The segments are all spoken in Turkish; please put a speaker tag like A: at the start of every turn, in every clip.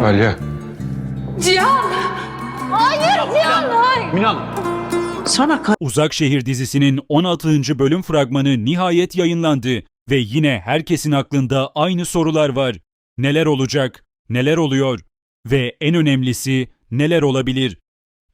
A: Alya.
B: Cihan! Hayır Cihan hayır.
C: Sana ka-
D: Uzak Şehir dizisinin 16. bölüm fragmanı nihayet yayınlandı ve yine herkesin aklında aynı sorular var. Neler olacak? Neler oluyor? Ve en önemlisi neler olabilir?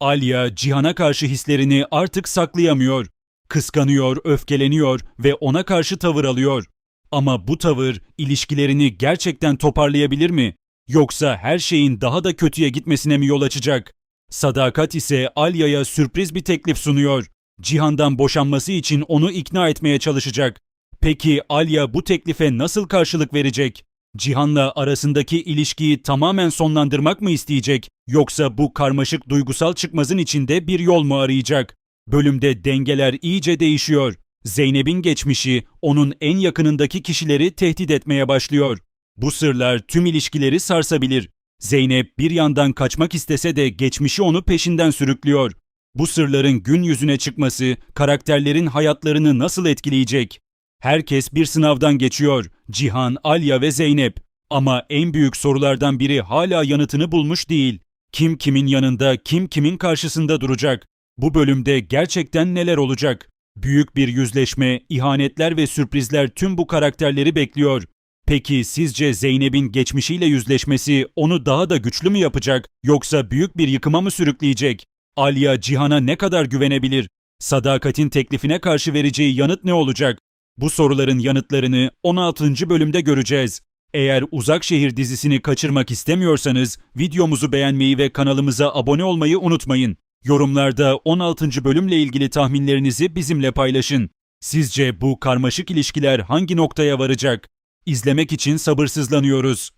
D: Alya Cihan'a karşı hislerini artık saklayamıyor. Kıskanıyor, öfkeleniyor ve ona karşı tavır alıyor. Ama bu tavır ilişkilerini gerçekten toparlayabilir mi? Yoksa her şeyin daha da kötüye gitmesine mi yol açacak? Sadakat ise Alya'ya sürpriz bir teklif sunuyor. Cihan'dan boşanması için onu ikna etmeye çalışacak. Peki Alya bu teklife nasıl karşılık verecek? Cihan'la arasındaki ilişkiyi tamamen sonlandırmak mı isteyecek yoksa bu karmaşık duygusal çıkmazın içinde bir yol mu arayacak? Bölümde dengeler iyice değişiyor. Zeynep'in geçmişi onun en yakınındaki kişileri tehdit etmeye başlıyor. Bu sırlar tüm ilişkileri sarsabilir. Zeynep bir yandan kaçmak istese de geçmişi onu peşinden sürüklüyor. Bu sırların gün yüzüne çıkması karakterlerin hayatlarını nasıl etkileyecek? Herkes bir sınavdan geçiyor. Cihan, Alya ve Zeynep. Ama en büyük sorulardan biri hala yanıtını bulmuş değil. Kim kimin yanında, kim kimin karşısında duracak? Bu bölümde gerçekten neler olacak? Büyük bir yüzleşme, ihanetler ve sürprizler tüm bu karakterleri bekliyor. Peki sizce Zeynep'in geçmişiyle yüzleşmesi onu daha da güçlü mü yapacak yoksa büyük bir yıkıma mı sürükleyecek? Alya Cihan'a ne kadar güvenebilir? Sadakatin teklifine karşı vereceği yanıt ne olacak? Bu soruların yanıtlarını 16. bölümde göreceğiz. Eğer Uzak Şehir dizisini kaçırmak istemiyorsanız videomuzu beğenmeyi ve kanalımıza abone olmayı unutmayın. Yorumlarda 16. bölümle ilgili tahminlerinizi bizimle paylaşın. Sizce bu karmaşık ilişkiler hangi noktaya varacak? İzlemek için sabırsızlanıyoruz.